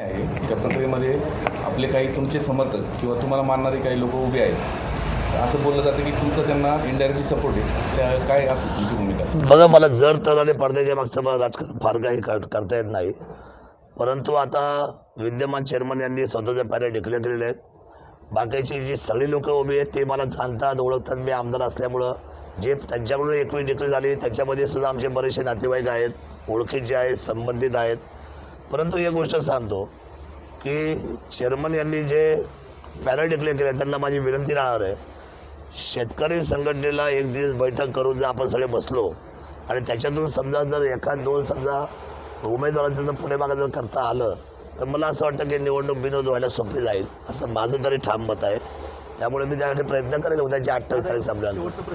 आहे. त्या प्रक्रियेमध्ये आपले काही तुमचे समर्थक किंवा तुम्हाला मानणारे काही लोक उभे आहेत. असं बोललं जातं की तुमचं त्यांना इनडायरेक्टली सपोर्ट आहे. त्या काय असं तुमची भूमिका? बघा मला जर तर आणि पडद्याच्या मागचं मला राजकारण फार काही कर- करता येत नाही. परंतु आता विद्यमान चेअरमन यांनी स्वतःच्या पॅनल डिक्लेअर केलेले आहेत. बाकीची जी सगळी लोक उभी आहेत ते मला जाणतात ओळखतात. मी आमदार असल्यामुळं जे त्यांच्याकडून एकवीस डिक्लेअर झाली त्याच्यामध्ये सुद्धा आमचे बरेचसे नातेवाईक आहेत ओळखीचे आहेत संबंधित आहेत. परंतु एक गोष्ट सांगतो की चेअरमन यांनी जे पॅनल डिक्लेअर केले त्यांना माझी विनंती राहणार आहे. शेतकरी संघटनेला एक दिवस बैठक करून जर आपण सगळे बसलो आणि त्याच्यातून समजा जर एखाद दोन समजा उमेदवारांचं जर पुणे मागं जर करता आलं तर मला असं वाटतं की निवडणूक बिनोद व्हायला सोपी जाईल. असं माझं तरी ठाम मत आहे. त्यामुळे मी त्यासाठी प्रयत्न करेल उद्याची अठ्ठावीस तारीख संपल्यानंतर.